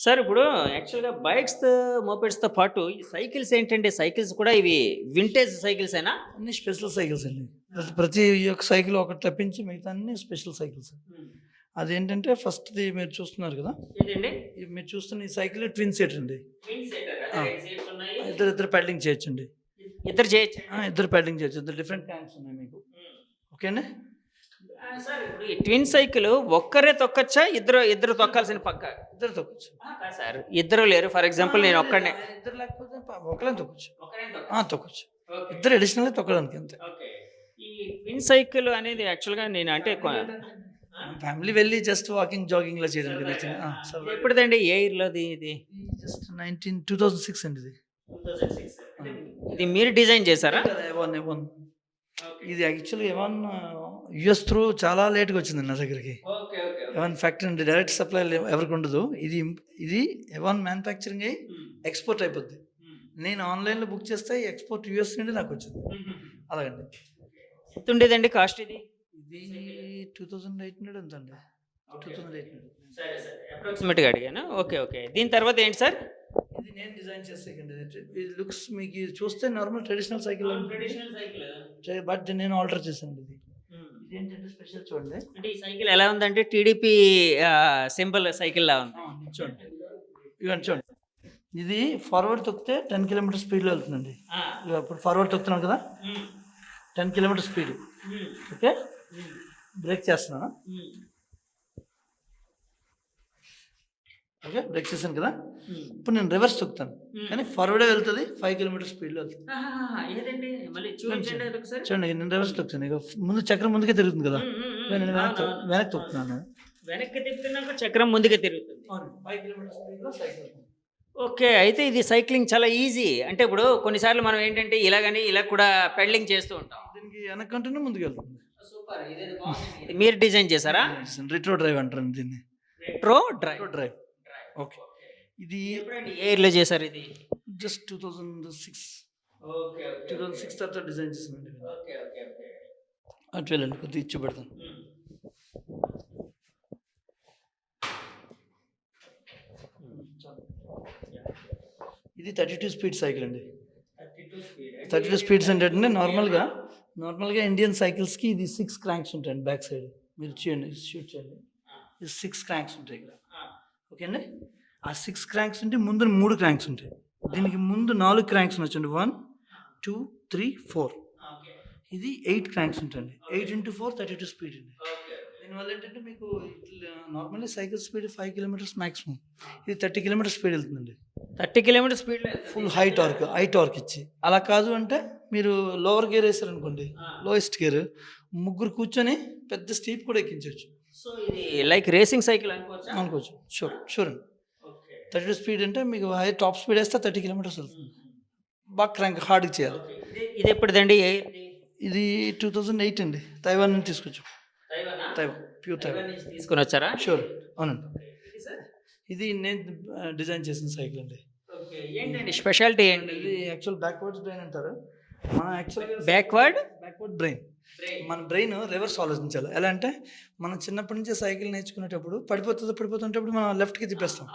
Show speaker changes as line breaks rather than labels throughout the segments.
Sir ఇప్పుడు యాక్చువల్గా bikes మోపెడ్స్తో పాటు ఈ సైకిల్స్ ఏంటంటే సైకిల్స్ కూడా ఇవి వింటేజ్ సైకిల్స్ అయినా
అన్ని స్పెషల్ సైకిల్స్ అండి. ప్రతి- ఒక్క సైకిల్ ఒకటి తప్పించి మిగతా అన్ని స్పెషల్ సైకిల్స్ అదేంటంటే ఫస్ట్ది మీరు చూస్తున్నారు కదా?
ఏంటండి?
మీరు చూస్తున్న ఈ సైకిల్ ట్విన్ సీటర్ అండి. ఇద్దరు ఇద్దరు పెడలింగ్ చేయొచ్చండి.
ఇద్దరు చేయొచ్చు
ఇద్దరు పెడలింగ్ చేయొచ్చు. ఇద్దరు డిఫరెంట్ ట్యాంక్స్ ఉన్నాయి మీకు. ఓకేనా
సార్. ఇప్పుడు ఈ ట్విన్ సైకిల్ ఒక్కరే తొక్కచ్చా? ఇద్దరు ఇద్దరు తొక్కాల్సిన పక్క.
ఇద్దరు తొక్కచ్చు.
సార్. ఇద్దరు లేరు. ఫర్ ఎగ్జాంపుల్ నేను ఒక్కడనే.
ఇద్దరు లేకపోతే ఒకళ్ళని తొక్కచ్చు. తొక్కచ్చు. ఇద్దరు అడిషనల్ తొక్కడానికి అంతే.
ఓకే. ఈ ట్విన్ సైకిల్ అనేది యాక్చువల్గా నేను అంటే
ఫ్యామిలీ వెళ్ళి జస్ట్ వాకింగ్ జాగింగ్ లా చేయడానికి నచ్చింది
ఎప్పుడుదండి? ఏ ఇయర్లోది ఇది?
Just nineteen two thousand six అండి ఇది.
ఇది మీరు డిజైన్ చేశారా?
ఇది యాక్చువల్గా ఎవన్ యుఎస్ త్రూ చాలా లేట్గా వచ్చింది నా దగ్గరికి.
ఓకే ఓకే
ఎవన్ ఫ్యాక్టరీ అంటే డైరెక్ట్ సప్లై ఎవరికి ఉండదు. ఇది ఇది ఎవన్ మ్యానుఫ్యాక్చరింగ్ అయ్యి ఎక్స్పోర్ట్ అయిపోద్ది. నేను ఆన్లైన్లో బుక్ చేస్తే ఎక్స్పోర్ట్ యూఎస్ నుండి నాకు వచ్చింది. అలాగండి.
ఎంత ఉండేదండి కాస్ట్ ఇది?
ఇది టూ థౌజండ్ ఎయిట్ హండ్రెడ్ ఎంత అండి టూ థౌజండ్ ఎయిట్ హండ్రెడ్
సరే సరే. అప్రాక్సిమేట్గా అడిగాను. ఓకే ఓకే దీని తర్వాత ఏంటి సార్?
ఇది నేను డిజైన్ చేసేకండి ఇది. లుక్స్ మీకు ఇది చూస్తే normal traditional cycle
cycle
but నేను ఆల్టర్ చేశాను ఇది. ఇది ఏంటంటే స్పెషల్ చూడండి.
అంటే ఈ సైకిల్ ఎలా ఉందంటే టీడీపీ సింబల్ సైకిల్ లా ఉంది.
చూడండి. ఇవ్వండి చూడండి. ఇది ఫార్వర్డ్ తొక్కితే టెన్ కిలోమీటర్ స్పీడ్లో వెళ్తుందండి. ఇప్పుడు ఫార్వర్డ్ తొక్కుతున్నాను కదా? Ten kilometre speed okay brake చేస్తున్నాను? ఓకే? బ్రేక్ చేశాను కదా? ఇప్పుడు నేను రివర్స్ తొక్కుతాను. కానీ ఫార్వర్డే వెళ్తుంది ఫైవ్ కిలోమీటర్ స్పీడ్లో వెళ్తుంది. చూడండి నేను రివర్స్ తొక్కుతాను. ఇక ముందు చక్రం ముందుకే తిరుగుతుంది కదా? నేను వెనక్కి వెనక్కి తొక్కుతున్నాను.
వెనక్కి తిప్పుతున్నాక చక్రం ముందుకే తిరుగుతుంది.
ఫైవ్ కిలోమీటర్ స్పీడ్లో సైకిల్
ఓకే అయితే ఇది సైక్లింగ్ చాలా ఈజీ అంటే ఇప్పుడు కొన్నిసార్లు మనం ఏంటంటే ఇలాగని ఇలా కూడా పెడలింగ్ చేస్తూ ఉంటాం.
దీనికి వెనకంటూనే ముందుకు వెళ్తుంది
సూపర్. ఇది మీరు డిజైన్ చేశారా?
రిట్రో డ్రైవ్ అంటారు దీన్ని.
Retro drive
drive okay. ఇది
ఏ ఇయర్లో చేశారు ఇది?
Just two thousand six.
Okay
two thousand six తర్వాత డిజైన్ చేసానండి
ఓకే ఓకే ఓకే.
అటు వెళ్ళండి కొద్దిగా ఇచ్చి పెడతాను. ఇది థర్టీ టూ స్పీడ్ సైకిల్ అండి. థర్టీ టూ స్పీడ్స్ అంటే నార్మల్గా నార్మల్గా ఇండియన్ సైకిల్స్కి ఇది సిక్స్ క్రాంక్స్ ఉంటాయండి బ్యాక్ సైడ్ మీరు చేయండి షూట్ చేయండి. ఇది సిక్స్ క్రాంక్స్ ఉంటాయి ఇక్కడ. ఓకే అండి ఆ సిక్స్ క్రాంక్స్ ఉంటే ముందు మూడు క్రాంక్స్ ఉంటాయి. దీనికి ముందు నాలుగు క్రాంక్స్ వచ్చండి వన్ టూ త్రీ ఫోర్ ఇది ఎయిట్ క్రాంక్స్ ఉంటాయండి. Eight into four thirty two speed అండి దీనివల్ల ఏంటంటే మీకు normally cycle speed five kilometres maximum ఇది థర్టీ కిలోమీటర్ స్పీడ్ వెళ్తుందండి.
Thirty kilometre speed
full high torque high torque ఇచ్చి. అలా కాదు అంటే మీరు లోవర్ గేర్ వేసారనుకోండి లోయెస్ట్ గేర్ ముగ్గురు కూర్చొని పెద్ద స్టీప్ కూడా ఎక్కించవచ్చు.
సో ఇది లైక్ రేసింగ్ సైకిల్ అనుకోవచ్చా?
అనుకోవచ్చు. షూర్ షూర్ థర్టీ స్పీడ్ అంటే మీకు హై టాప్ స్పీడ్ వేస్తే థర్టీ కిలోమీటర్స్ వెళ్తుంది. బాగా క్రాంక్ హార్డ్గా చేయాలి.
ఇది- ఎప్పుడుదండి? ఏ
ఇది టూ థౌజండ్ ఎయిట్ అండి. తైవాన్ నుంచి తీసుకొచ్చాం. తైవాన్ ప్యూర్ తైవాన్
తీసుకొని వచ్చారా
షూర్ అవునండి. ఇది నేను డిజైన్ చేసిన సైకిల్ అండి.
ఏంటండి స్పెషాలిటీ ఏంటి?
ఇది యాక్చువల్ బ్యాక్వర్డ్స్ బ్రెయిన్ అంటారు. మనం యాక్చువల్
బ్యాక్వర్డ్
బ్యాక్వర్డ్ బ్రెయిన్ మన బ్రెయిన్ రివర్స్ ఆలోచించాలి. ఎలా అంటే మనం చిన్నప్పటి నుంచే సైకిల్ నేర్చుకునేటప్పుడు పడిపోతుంది పడిపోతుంటప్పుడు మనం లెఫ్ట్కి తిప్పేస్తాం.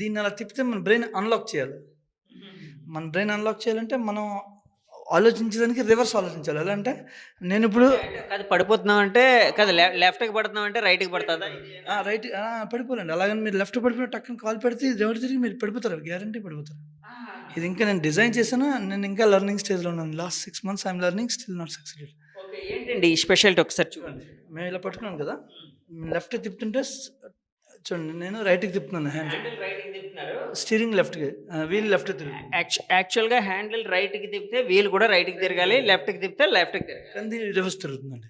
దీన్ని అలా తిప్పితే మన బ్రెయిన్ అన్లాక్ చేయాలి. మన బ్రెయిన్ అన్లాక్ చేయాలంటే మనం ఆలోచించడానికి రివర్స్ ఆలోచించాలి. ఎలా అంటే నేను ఇప్పుడు
కాదు పడిపోతున్నాం అంటే కాదు లెఫ్ట్కి పడుతున్నాం అంటే రైట్కి పడుతుందా?
రైట్ పడిపోలేండి. అలాగని మీరు లెఫ్ట్ పడిపోయిన టక్కన కాల్ పెడితే రివర్స్ తిరిగి మీరు పడిపోతారు గ్యారంటీ పడిపోతారు. ఇది ఇంకా నేను డిజైన్ చేశాను? నేను ఇంకా లెర్నింగ్ స్టేజ్లో ఉన్నాను. Last six months I'm learning still not succeeded
okay ఏంటండి ఈ స్పెషాలిటీ ఒకసారి చూడండి.
మేము ఇలా పట్టుకున్నాం కదా. లెఫ్ట్ తిప్పుతుంటే చూడండి నేను రైట్కి తిప్పుతున్నాను హ్యాండ్.
రైట్కి తిప్పుతున్నారు.
స్టీరింగ్ లెఫ్ట్కి వీల్ లెఫ్ట్
యాక్చువల్గా హ్యాండిల్ రైట్కి తిప్పితే వీల్ కూడా రైట్కి తిరగాలి లెఫ్ట్కి తిప్పితే లెఫ్ట్కి తిరగాలి.
కానీ రివర్స్ తిరుగుతుందండి.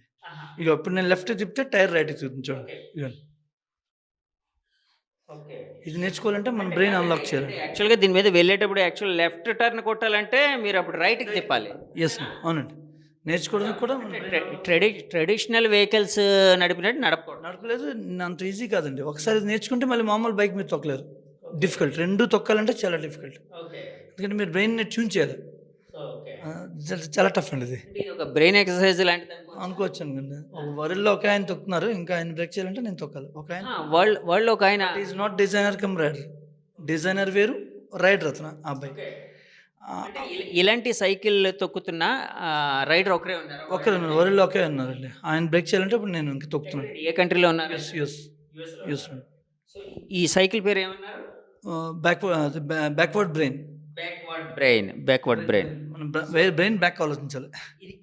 ఇక ఇప్పుడు నేను లెఫ్ట్ తిప్పితే టైర్ రైట్కి తిరుగుతుంది చూడండి.
ఓకే.
ఇది నేర్చుకోవాలంటే మన బ్రెయిన్ అన్లాక్ చేయాలి.
యాక్చువల్గా దీని మీద వెళ్ళేటప్పుడు యాక్చువల్ లెఫ్ట్ టర్న్ కొట్టాలంటే మీరు అప్పుడు రైట్కి తిప్పాలి.
ఎస్ అవునండి. నేర్చుకోవడానికి కూడా
ట్రెడి ట్రెడిషనల్ వెహికల్స్ నడిపినట్టు నడపకూడదు.
నడపలేదు అంత ఈజీ కాదండి. ఒకసారి నేర్చుకుంటే మళ్ళీ మామూలు బైక్ మీద తొక్కలేరు. డిఫికల్ట్. రెండు తొక్కాలంటే చాలా డిఫికల్ట్. ఎందుకంటే మీరు బ్రెయిన్ ట్యూన్ చేయాలి. చాలా- టఫ్ అండి ఇది.
ఒక బ్రెయిన్ ఎక్సర్సైజ్ లాంటిది
అనుకోవచ్చు. అనుకోండి ఒక వరల్డ్లో ఒక ఆయన తొక్కుతున్నారు ఇంకా ఆయన బ్రేక్ చేయాలంటే నేను తొక్కాలి. ఒక ఆయన
వరల్డ్ వరల్డ్ ఒక ఆయన
is not designer cum rider designer వేరు రైడర్ అతను ఆ అబ్బాయి.
ఇలాంటి సైకిల్ తొక్కుతున్న రైడర్ ఒకరే ఉన్నారు
ఒక్కరే ఉన్నారు వరల్డ్ ఒకే ఉన్నారండి. ఆయన బ్రేక్ చేయాలంటే ఇప్పుడు నేను ఇంకా తొక్కుతున్నాను.
ఏ కంట్రీలో ఉన్నారు?
యూస్ యూస్ యూస్
ఈ సైకిల్ పేరు ఏమన్నారు?
Backward backward brain
backward brain backward brain
మనం బ్రెయిన్ బ్యాక్ ఆలోచించాలి.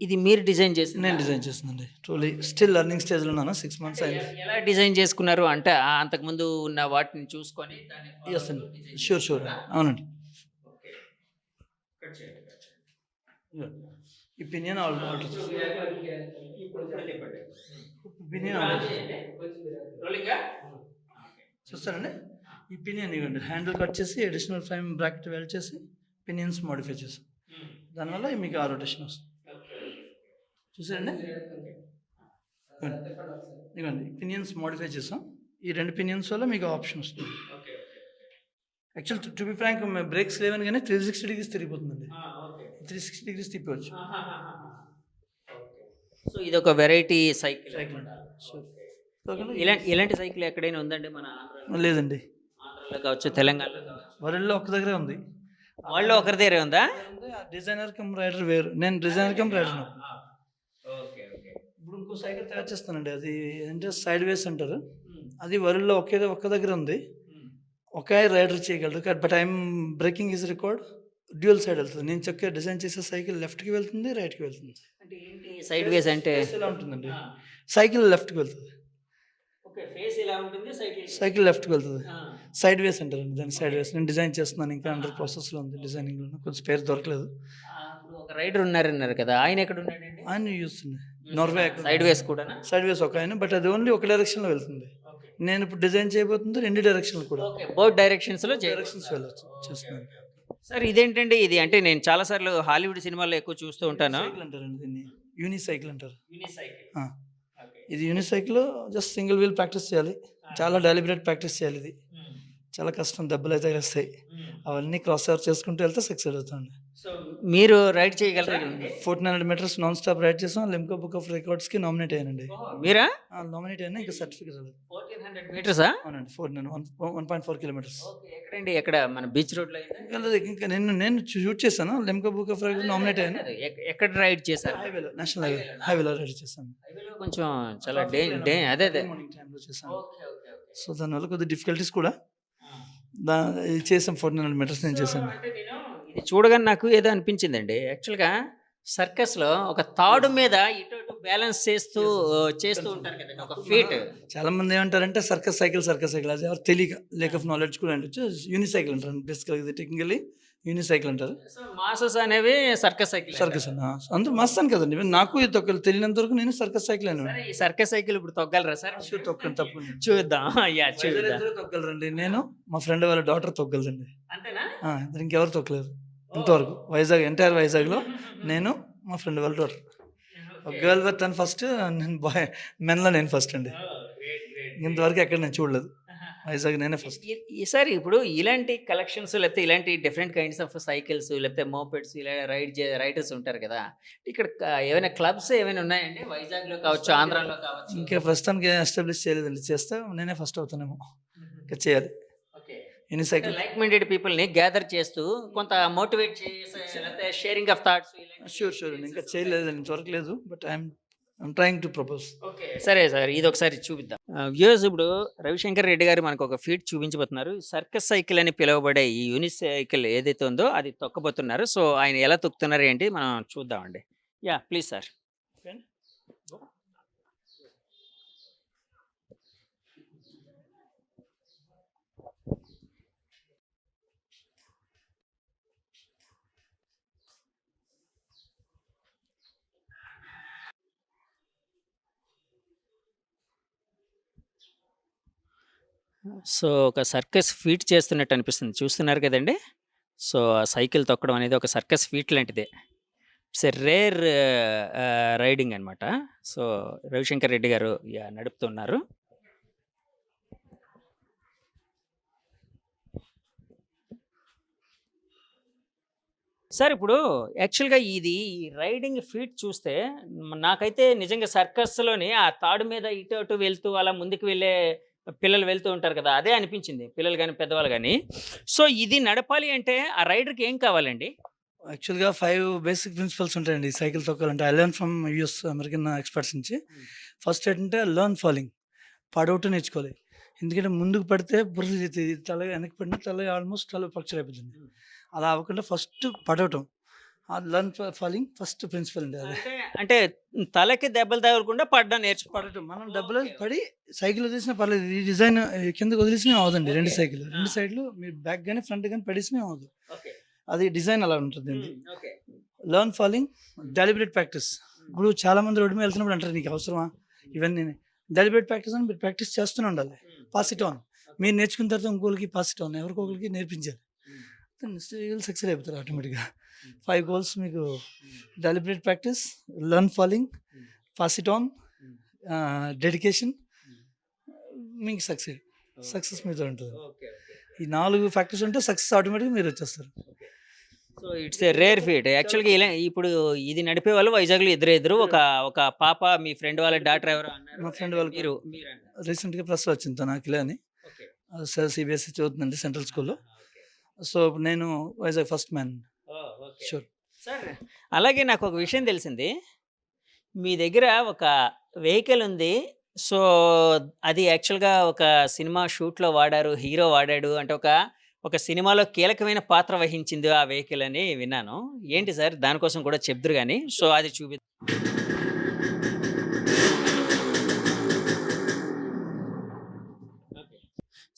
ఇది మీరు డిజైన్ చేసింది?
నేను డిజైన్ చేస్తుందండి ట్రూలీ స్టిల్ లర్నింగ్ స్టేజ్లో ఉన్నాను సిక్స్ మంత్స్ అయింది.
ఎలా డిజైన్ చేసుకున్నారు? అంటే అంతకుముందు ఉన్న వాటిని చూసుకొని
ఎస్ అండి షూర్ షూర్ అవునండి.
Cut చేయండి, ఆ?
చూస్తారండి? ఈ పినియన్ ఇవ్వండి. హ్యాండిల్ కట్ చేసి అడిషనల్ ఫ్రేమ్ బ్రాకెట్ వెల్ చేసి పినియన్స్ మోడిఫై చేసాం. దానివల్ల మీకు ఆ రొటేషన్ వస్తుంది. చూసారండి? ఇవ్వండి. పినియన్స్ మోడిఫై చేసాం. ఈ రెండు పినియన్స్ వల్ల మీకు ఆప్షన్ వస్తుంది. Actual to be frank brakes లేవని కానీ త్రీ సిక్స్టీ డిగ్రీస్ తిరిగిపోతుందండి. త్రీ సిక్స్టీ డిగ్రీస్ తిప్పవచ్చు.
సో ఇది ఒక వెరైటీ సైకిల్. ఇలాంటి ఇలాంటి సైకిల్ ఎక్కడైనా ఉందండి మన
లేదండి.
ఆంధ్రాలో కావచ్చు తెలంగాణలో
వరల్డ్లో ఒక్క దగ్గరే ఉంది.
వాళ్ళు ఒకరి దగ్గరే ఉందా?
డిజైనర్ కమ్ రైడర్ వేరు. నేను designer cum rider
okay okay.
ఇప్పుడు ఇంకో సైకిల్ తయారు చేస్తానండి. అది అంటే సైడ్ వేస్ అంటారు. అది వరల్డ్లో ఒకే ఒక్క దగ్గర ఉంది. ఒకే రైడర్ చేయగలరు but I'm breaking is record dual side వెళ్తుంది. నేను చక్కగా డిజైన్ చేసే సైకిల్ లెఫ్ట్కి వెళ్తుంది రైట్కి వెళ్తుంది.
సైడ్ వేస్ అంటే?
ఇలా ఉంటుందండి? సైకిల్ లెఫ్ట్కి వెళ్తుంది. సైకిల్ లెఫ్ట్కి వెళ్తుంది. సైడ్ వేస్ అంటారండి దాన్ని సైడ్ వేస్ నేను డిజైన్ చేస్తున్నాను ఇంకా అండర్ ప్రాసెస్లో ఉంది డిజైనింగ్లో కొంచెం పేరు దొరకలేదు.
ఒక రైడర్ ఉన్నారన్నారు కదా ఆయన ఎక్కడ ఉన్నాడండి?
ఆయన చూస్తుంది. నార్వే
సైడ్ వేస్ కూడా
సైడ్ వేస్ ఒక ఆయన బట్ అది ఓన్లీ ఒక డైరెక్షన్లో వెళ్తుంది. నేను ఇప్పుడు డిజైన్ చేయబోతుంది రెండు డైరెక్షన్లు కూడా.
బోత్ డైరెక్షన్స్లో
డైరెక్షన్స్ వెళ్ళచ్చు చేస్తున్నాను.
సార్ ఇదేంటండి ఇది? అంటే నేను చాలా సార్లు హాలీవుడ్ సినిమాల్లో ఎక్కువ చూస్తూ ఉంటాను.
అంటారండి దీన్ని. యూని సైకిల్ అంటారు.
యూనిసైకిల్
ఆ. ఇది unicycle just single wheel practice చేయాలి. చాలా డెలిబరేట్ ప్రాక్టీస్ చేయాలి ఇది. చాలా కష్టం దెబ్బలు అయితే వస్తాయి అవన్నీ క్రాస్ ఓవర్ చేసుకుంటూ వెళ్తే సక్సెస్ అవుతుంది.
సో మీరు రైడ్ చేయగలరా?
Fourteen hundred metres non stop ride చేసాం. లిమ్కో బుక్ ఆఫ్ రికార్డ్స్కి నామినేట్ అయ్యానండి.
మీరా?
నామినేట్ అయినా ఇంకా సర్టిఫికేట్
ఫోర్టీన్ హండ్రెడ్ మీటర్సా
అవునండి four one one point four kilometres
ఎక్కడండి? ఎక్కడ మన బీచ్ రోడ్లో?
ఇంకా నేను నేను షూట్ చేశాను. Limca book of record nominate అయ్యాను
ఎక్కడ రైడ్ చేశారు?
హైవేలో నేషనల్ హైవే హైవేలో రైడ్ చేశాను.
కొంచెం చాలా డే డే అదే అదే.
సో దానివల్ల కొద్దిగా డిఫికల్టీస్ కూడా దా ఇది చేసాం ఫోర్టీన్ హండ్రెడ్ మీటర్స్ నేను చేశాను.
ఇది చూడగానే నాకు ఏదో అనిపించిందండి. యాక్చువల్గా సర్కస్లో ఒక తాడు మీద ఇటు అటు బ్యాలెన్స్ చేస్తూ చేస్తూ ఉంటారు కదండి ఒక ఫీట్.
చాలా మంది ఏమంటారంటే సర్కస్ సైకిల్ సర్కస్ సైకిల్ అది ఎవరు తెలియక లేక్ ఆఫ్ నాలెడ్జ్ కూడా అంటే యూనిసైకిల్ అంటారు బేసికల్ ఇది టెక్నికలీ యూనిసైకిల్ అంటారు?
మాసెస్ అనేవి సర్కస్ సైకిల్
సర్కస్ అందరూ మస్తాను కదండి నాకు ఇది తొక్కలు తెలియనంత వరకు నేను సర్కస్ సైకిల్ అని
సరే ఈ సర్కస్ సైకిల్ ఇప్పుడు తొక్కగలరా సార్?
తొక్కని తప్పు
చూద్దాం. యా చూద్దాం.
తొక్కగలరండి నేను మా ఫ్రెండ్ వాళ్ళ డాటర్ తొక్కగలదండి
అంతేనా?
ఇంకెవరు తొక్కలేరు. ఇంతవరకు. వైజాగ్ ఎంటైర్ వైజాగ్లో నేను మా ఫ్రెండ్ వాళ్ళ డాటర్. ఒక గర్ల్ విత్ తను ఫస్ట్ నేను బాయ్ మెన్లో నేను ఫస్ట్ అండి. ఇంతవరకు ఎక్కడ నేను చూడలేదు. వైజాగ్ నేనే ఫస్ట్.
ఈసారి ఇప్పుడు ఇలాంటి కలెక్షన్స్ లేకపోతే ఇలాంటి డిఫరెంట్ కైండ్స్ ఆఫ్ సైకిల్స్ లేకపోతే మోపెడ్స్ ఇలా రైడ్ చే రైడర్స్ ఉంటారు కదా ఇక్కడ ఏమైనా క్లబ్స్ ఏమైనా ఉన్నాయండి? వైజాగ్లో కావచ్చు ఆంధ్రాలో కావచ్చు?
ఇంకా ప్రస్తుతానికి ఎస్టాబ్లిష్ చేయలేదండి. చేస్తే నేనే ఫస్ట్ అవుతానేమో. ఇంకా చేయాలి. ఎన్ని సైకిల్
లైక్ మైండెడ్ పీపుల్ని గ్యాదర్ చేస్తూ కొంత మోటివేట్ చేసే లేకపోతే sharing of thoughts
sure sure ఇంకా చేయలేదండి. ఇంతవరకు లేదు. But I'm I'm trying to propose
okay. సరే సార్ ఇది ఒకసారి చూపిద్దాం వ్యూస్ ఇప్పుడు రవిశంకర్ రెడ్డి గారు మనకు ఒక ఫీట్ చూపించబోతున్నారు. సర్కస్ సైకిల్ అని పిలువబడే ఈ యూనిట్ సైకిల్ ఏదైతే ఉందో అది తొక్కబోతున్నారు. సో ఆయన ఎలా తొక్కుతున్నారు ఏంటి మనం చూద్దామండి. Yeah please sir. సో ఒక సర్కస్ ఫీట్ చేస్తున్నట్టు అనిపిస్తుంది. చూస్తున్నారు కదండి? సో సైకిల్ తొక్కడం అనేది ఒక సర్కస్ ఫీట్ లాంటిదే. ఇట్స్ ఎ రేర్ రైడింగ్ అనమాట సో రవిశంకర్ రెడ్డి గారు నడుపుతున్నారు. సార్ ఇప్పుడు యాక్చువల్గా ఇది ఈ రైడింగ్ ఫీట్ చూస్తే నాకైతే నిజంగా సర్కస్లోని ఆ తాడు మీద ఇటు అటు వెళ్తూ అలా ముందుకు వెళ్ళే పిల్లలు వెళ్తూ ఉంటారు కదా అదే అనిపించింది. పిల్లలు కానీ పెద్దవాళ్ళు కానీ సో ఇది నడపాలి అంటే ఆ రైడర్కి ఏం కావాలండి?
యాక్చువల్గా ఫైవ్ బేసిక్ ప్రిన్సిపల్స్ ఉంటాయండి. Cycle తొక్కాలంటే I learn from US American experts నుంచి. ఫస్ట్ ఏంటంటే లర్న్ ఫాలింగ్. పడవటం నేర్చుకోవాలి. ఎందుకంటే ముందుకు పడితే బుర్ర చేతుంది తల వెనక్కి పడిన తల ఆల్మోస్ట్ తల పక్చర్ అయిపోతుంది. అలా అవ్వకుండా ఫస్ట్ పడవటం. లర్న్ ఫాలింగ్ ఫస్ట్ ప్రిన్సిపల్ అండి అది.
అంటే తలకి దెబ్బలు తగలకుండా పడ్డా నేర్చుకో
పడటం. మనం డబ్బులు పడి సైకిల్ వదిలేసినా పర్లేదు. ఈ డిజైన్ కిందకి వదిలేసినా అవదండి రెండు సైకిల్ రెండు సైడ్లు మీరు బ్యాక్ కానీ ఫ్రంట్ కానీ పడేసినా అవ్వదు అది డిజైన్ అలా ఉంటుంది లర్న్ ఫాలింగ్ డెలిబరేట్ ప్రాక్టీస్ ఇప్పుడు చాలా మంది రోడ్డు మీద వెళ్తున్నప్పుడు అంటారు నీకు అవసరమా? ఇవన్నీ. డెలిబరేట్ ప్రాక్టీస్ అని మీరు ప్రాక్టీస్ చేస్తూనే ఉండాలి. పాస్ ఇట్ ఆన్ మీరు నేర్చుకున్న తర్వాత ఇంకోరికి పాస్ ఇట్ ఆన్ ఎవరికొకరికి నేర్పించాలి. సక్సెస్ అయిపోతారు ఆటోమేటిక్గా. ఫైవ్ గోల్స్ మీకు deliberate practice learn falling pass it on dedication మీకు సక్సెస్ సక్సెస్ మీతో ఉంటుంది. ఈ నాలుగు ఫ్యాక్టర్స్ ఉంటే సక్సెస్ ఆటోమేటిక్గా మీరు వచ్చేస్తారు.
So it's a rare feat యాక్చువల్గా ఇలా ఇప్పుడు ఇది నడిపే వాళ్ళు వైజాగ్లో ఇద్దరు ఇద్దరు ఒక ఒక పాప మీ ఫ్రెండ్ వాళ్ళ డాక్టర్ ఎవరు అన్నారు.
మా ఫ్రెండ్ వాళ్ళకి
మీరు.
రీసెంట్గా ప్రెస్లో వచ్చింది తను అఖిల అని. సార్ సిబిఎస్ఈ E చదువుతుందండి సెంట్రల్ స్కూల్లో సో నేను Vizag first man. Sure.
Sir అలాగే నాకు ఒక విషయం తెలిసింది. మీ దగ్గర ఒక వెహికల్ ఉంది. సో అది యాక్చువల్గా ఒక సినిమా షూట్లో వాడారు హీరో వాడాడు అంటే ఒక ఒక సినిమాలో కీలకమైన పాత్ర వహించింది ఆ వెహికల్ అని విన్నాను. ఏంటి సార్? దానికోసం కూడా చెప్దురు కానీ సో అది చూపి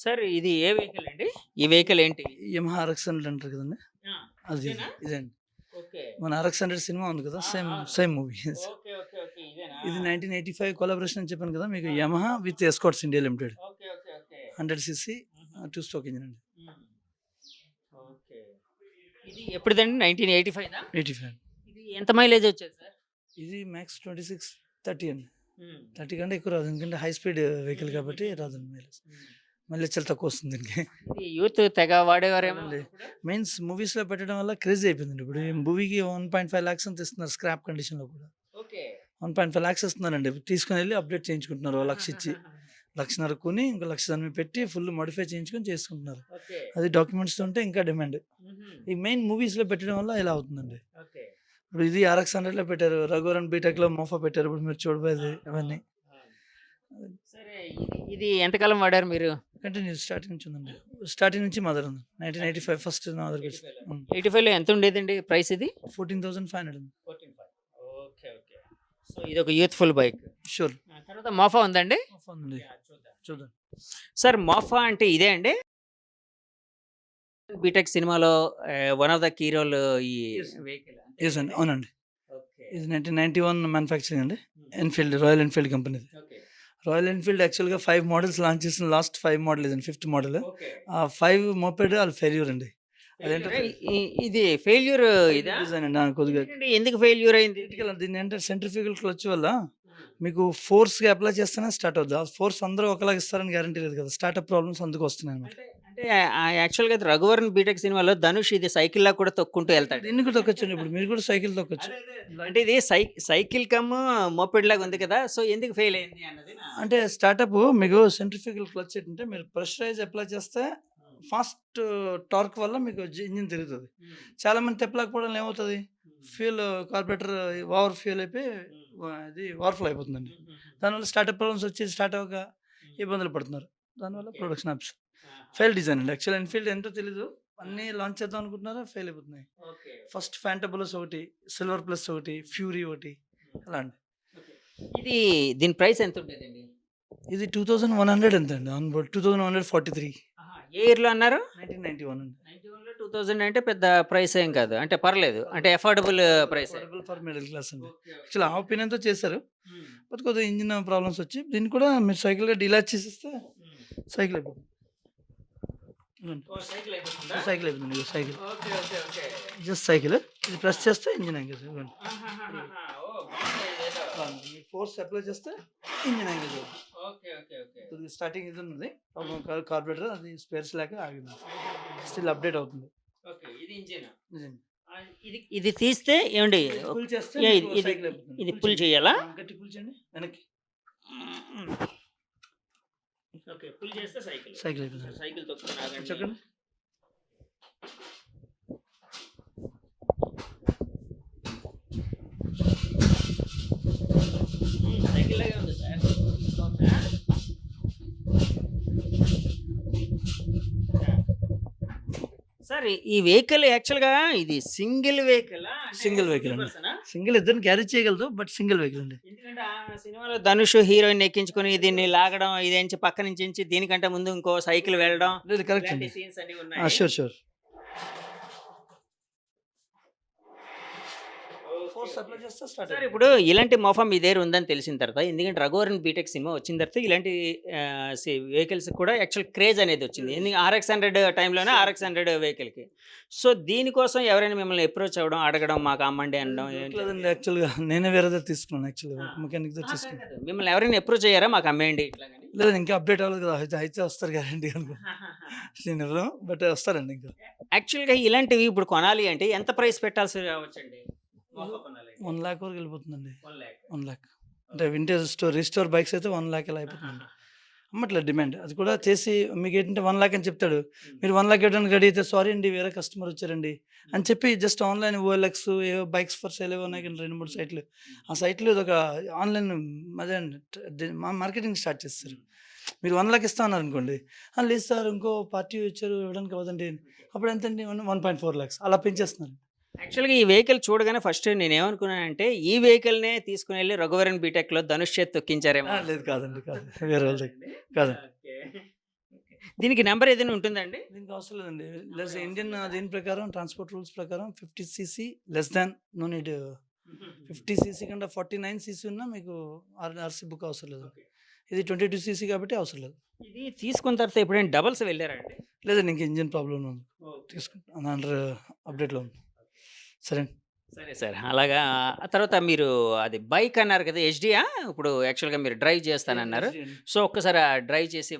సార్ ఇది ఏ వెహికల్ అండి? ఈ వెహికల్ ఏంటి?
యమహా ఆర్ఎక్స్ హండ్రెడ్ అంటారు కదండి. అది
ఇదేనా?
ఇదండి.
ఓకే.
మన ఆర్ఎక్స్ హండ్రెడ్ సినిమా ఉంది కదా same same movie.
Okay okay okay ఇదేనా?
ఇది నైన్టీన్ ఎయిటీ ఫైవ్ కొలాబరేషన్ అని చెప్పాను కదా మీకు Yamaha with Escorts India limited
okay okay okay.
Hundred CC two stroke engine అండి.
ఓకే. ఇది ఎప్పుడుదండి? Nineteen eighty five
eighty five.
ఇది ఎంత మైలేజ్ వచ్చేది సార్?
ఇది మ్యాక్స్ ట్వంటీ సిక్స్ థర్టీ అండి థర్టీ కంటే ఎక్కువ రాదు ఎందుకంటే హై స్పీడ్ వెహికల్ కాబట్టి రాదండి మైలేజ్ మళ్ళీ చాలా తక్కువ వస్తుంది దీనికి.
యూత్ తెగ వాడేవారేమో.
మెయిన్స్ మూవీస్లో పెట్టడం వల్ల క్రేజ్ అయిపోయిందండి. ఇప్పుడు మూవీకి వన్ పాయింట్ ఫైవ్ ల్యాక్స్ అంత ఇస్తున్నారు స్క్రాప్ కండిషన్లో కూడా.
Okay.
One point five lakhs ఇస్తున్నారండి. తీసుకుని వెళ్ళి అప్డేట్ చేయించుకుంటున్నారు లక్ష ఇచ్చి. లక్షన్నర కొని ఇంకో లక్ష దాని పెట్టి ఫుల్ మోడిఫై చేయించుకొని చేసుకుంటున్నారు. అది డాక్యుమెంట్స్ ఉంటే ఇంకా డిమాండ్ ఈ మెయిన్ మూవీస్లో పెట్టడం వల్ల ఇలా అవుతుందండి. ఇప్పుడు ఇది ఆర్ఎక్స్ హండ్రెడ్లో పెట్టారు. రఘువరన్ బీటెక్లో మోఫా పెట్టారు. ఇప్పుడు మీరు చూడబోయేది అవన్నీ.
సరే ఇది ఎంతకాలం వాడారు మీరు?
కంటిన్యూ స్టార్టింగ్ నుంచి ఉందండి. స్టార్టింగ్ నుంచి మదర్ ఉంది. Nineteen eighty five first mother
eighty ఫైవ్లో ఎంత ఉండేదండి ప్రైస్ ఇది?
Fourteen thousand five hundred
okay okay. So ఇది ఒక యూత్ఫుల్ బైక్.
షూర్.
తర్వాత మోఫా ఉందండి?
ఉంది చూద్దాం.
సార్ మోఫా అంటే ఇదే అండి? బీటెక్ సినిమాలో one of the key role ఈ. వెహికల్
ఎస్ అండి అవునండి. ఇది నైన్టీన్ నైన్టీ వన్ మ్యానుఫ్యాక్చరింగ్ అండి. ఎన్ఫీల్డ్ రాయల్ ఎన్ఫీల్డ్ కంపెనీది రాయల్ ఎన్ఫీల్డ్ యాక్చువల్గా ఫైవ్ మోడల్స్ లాంచ్ చేసిన లాస్ట్ ఫైవ్ మోడల్ ఇదండి ఫిఫ్త్ మోడల్ ఆ ఫైవ్ మోపెడ్ వాళ్ళు ఫెయిల్యూర్ అండి. అదేంటో
ఇది ఫెయిల్యూర్ ఇదా?
డిజైన్ అండి కొద్దిగా
ఎందుకు ఫెయిల్యూర్ అయింది.
దీన్ని ఏంటంటే సెంట్రిఫ్యూగల్ క్లచ్ వల్ల మీకు ఫోర్స్గా అప్లై చేస్తేనే స్టార్ట్ అవుద్ది. ఆ ఫోర్స్ అందరూ ఒకలాగా ఇస్తారని గ్యారంటీ లేదు కదా స్టార్ట్అప్ ప్రాబ్లమ్స్ అందుకు వస్తున్నాయి అనమాట
అంటే యాక్చువల్గా రఘువరన్ బీటెక్ సినిమాలో ధనుష్ ఇది సైకిల్ లా కూడా తొక్కుంటూ వెళ్తాడు.
దీన్ని కూడా తొక్కొచ్చండి ఇప్పుడు. మీరు కూడా సైకిల్ తొక్కొచ్చు.
అంటే ఇది సై సైకిల్ కమ్ మోపెడ్ లాగా ఉంది కదా సో ఎందుకు ఫెయిల్ అయింది అన్నది
అంటే స్టార్ట్అప్ మీకు సెంట్రిఫ్యూగల్ క్లచ్ ఏంటంటే మీరు ప్రెషరైజ్ అప్లై చేస్తే ఫాస్ట్ టార్క్ వల్ల మీకు ఇంజిన్ తిరుగుతుంది. చాలా మంది తెప్పలేకపోవడం ఏమవుతుంది? ఫ్యూల్ కార్బొరేటర్ ఓవర్ ఫ్యూల్ అయిపోయి ఇది ఓవర్ఫ్లో అయిపోతుందండి. దానివల్ల స్టార్ట్అప్ ప్రాబ్లమ్స్ వచ్చి స్టార్ట్ అవ్వక ఇబ్బందులు పడుతున్నారు. దానివల్ల ప్రొడక్షన్ యాప్స్ ఫెయిల్ డిజైన్ అండి. యాక్చువల్ ఎన్ఫీల్డ్ ఎంతో తెలీదు. అన్నీ లాంచ్ చేద్దాం అనుకుంటున్నారా? ఫెయిల్ అయిపోతున్నాయి. ఫస్ట్ ఫ్యాంటబుల్స్ ఒకటి సిల్వర్ ప్లస్ ఒకటి ఫ్యూరీ ఒకటి అలా అండి.
ఇది దీని ప్రైస్ ఎంత ఉండేదండి?
ఇది టూ థౌజండ్ వన్ హండ్రెడ్ ఎంత అండి? On board two thousand one hundred forty three.
ఏ ఇయర్లో అన్నారు?
నైన్టీన్ నైన్టీ వన్ అండి.
టూ థౌజండ్ అంటే పెద్ద ప్రైస్ ఏం కాదు. అంటే పర్లేదు. అంటే affordable price
for middle class అండి. యాక్చువల్ ఆ ఒపీనియన్తో చేశారు. బట్ కొద్దిగా ఇంజిన్ ప్రాబ్లమ్స్ వచ్చి దీన్ని కూడా మీరు సైకిల్గా డిలాచ్ చేసేస్తే సైకిల్ అయిపోతుంది.
సైకిల్ అయిపోతుందా?
సైకిల్ అయిపోతుంది. ఇదిగో cycle.
Okay okay okay.
Just cycle. ఇది ప్రెస్ చేస్తే ఇంజిన్ ఎంగేజ్
ఓ బాగుంది
ఫోర్స్ అప్లై చేస్తే ఇంజిన్
ఓకే
కొద్దిగా స్టార్టింగ్ ఇది ఉన్నది. కార్బొరేటర్ అది స్పేర్స్ లేక ఆగింది. స్టిల్ అప్డేట్ అవుతుంది.
ఓకే ఇది ఇంజిన్. ఇది ఇది తీస్తే ఏమండి? ఇది-. ఇది పుల్. చేయాలా?
గట్టి పుల్ చేయండి. వెనక్కి.
ఓకే పుల్ చేస్తే సైకిల్
సైకిల్
సైకిల్ ఆగండి.
చెప్పండి
సైకిల్ లాగే ఉంది సార్. సార్ ఈ- వెహికల్ యాక్చువల్గా ఇది సింగిల్ వెహికల్
vehicle అండి. సింగిల్ ఇద్దరిని క్యారీ చేయగలదు బట్ సింగిల్ వెహికల్ అండి
ఎందుకంటే ఆ సినిమాలో ధనుష్ హీరోయిన్ ఎక్కించుకొని దీన్ని లాగడం ఇదేంచి పక్క నుంచి దీనికంటే ముందు ఇంకో సైకిల్ వెళ్ళడం.
లేదు కరెక్ట్ అండి. షూర్ షూర్ ఫోర్స్ అప్లై చేస్తే స్టార్ట్
సార్ ఇప్పుడు ఇలాంటి మోఫా మీ దగ్గర ఉందని తెలిసిన తర్వాత ఎందుకంటే రఘువరన్ బీటెక్ సినిమా వచ్చిన తర్వాత ఇలాంటి వెహికల్స్ కూడా యాక్చువల్ క్రేజ్ అనేది వచ్చింది. ఎందుకంటే ఆర్ఎక్స్ హండ్రెడ్ టైంలోనే ఆర్ఎక్స్ హండ్రెడ్ వెహికల్కి సో దీనికోసం ఎవరైనా మిమ్మల్ని అప్రోచ్ అవ్వడం అడగడం మాకు అమ్మండి అనడం ఏంటి?
లేదండి యాక్చువల్గా నేనే వేరే దగ్గర తీసుకున్నాను యాక్చువల్గా. మెకానిక్ దగ్గర తీసుకున్నాను.
మిమ్మల్ని ఎవరైనా అప్రోచ్ అయ్యారా? మాకు అమ్మేయండి
లేదు ఇంకా అప్డేట్ అవ్వలేదు కదా. అయితే అయితే వస్తారు గ్యారంటీ అనుకో. బట్ వస్తారండి ఇంకా.
యాక్చువల్గా ఇలాంటివి ఇప్పుడు కొనాలి అంటే ఎంత ప్రైస్ పెట్టాల్సి రావచ్చండి?
వన్ ల్యాక్ వరకు వెళ్ళిపోతుందండి. వన్ ల్యాక్ అంటే వింటేజ్ స్టోర్ రీస్టోర్ బైక్స్ అయితే వన్ ల్యాక్ ఇలా అయిపోతుంది అమ్మట్లేదు డిమాండ్. అది కూడా చేసి మీకు ఏంటంటే వన్ ల్యాక్ అని చెప్తాడు. మీరు వన్ ల్యాక్ ఇవ్వడానికి రెడీ అయితే సారీ అండి వేరే కస్టమర్ వచ్చారండి అని చెప్పి జస్ట్ ఆన్లైన్ ఓఎల్ఎక్స్ ఏవో బైక్స్ ఫర్ సేల్ ఏవో ఉన్నాయి రెండు మూడు సైట్లు ఆ సైట్లు ఇది ఒక ఆన్లైన్ అదే మార్కెటింగ్ స్టార్ట్ చేస్తారు. మీరు వన్ లాక్ ఇస్తా అన్నారు అనుకోండి. "ఆ, లేదు సార్ ఇంకో పార్టీ వచ్చారు ఇవ్వడానికి అవ్వదండి. అప్పుడు ఎంత అండి వన్ పాయింట్ ఫోర్ ల్యాక్స్ అలా పెంచేస్తున్నారు.
యాక్చువల్గా ఈ వెహికల్ చూడగానే ఫస్ట్ నేను ఏమనుకున్నానంటే ఈ వెహికల్నే తీసుకుని వెళ్ళి రఘువరన్ బీటెక్లో ధనుష్ చేతి తొక్కించారేమో.
"ఆ, లేదు కాదండి కాదు వేరే వాళ్ళ దగ్గర.
దీనికి నెంబర్ ఏదైనా ఉంటుందండి
దీనికి అవసరం లేదండి. లెస్ ఇండియన్ దీని ప్రకారం ట్రాన్స్పోర్ట్ రూల్స్ ప్రకారం fifty CC less than no need fifty CC కంటే ఫార్టీ నైన్ సీసీ ఉన్నా మీకు ఆర్ ఆర్సీ బుక్ అవసరం లేదు. ఇది ట్వంటీ టూ సీసీ కాబట్టి అవసరం లేదు.
ఇది తీసుకున్న తర్వాత ఎప్పుడైనా డబల్స్ వెళ్ళారండి
లేదండి ఇంక ఇంజిన్ ప్రాబ్లం ఉంది. తీసుకుంటాను అండర్ అప్డేట్లో ఉంది. సరే.
సరే సార్. అలాగా ఆ తర్వాత మీరు అది బైక్ అన్నారు కదా హెచ్డియా? ఇప్పుడు యాక్చువల్గా మీరు డ్రైవ్ చేస్తానన్నారు. సో ఒక్కసారి డ్రైవ్ చేసి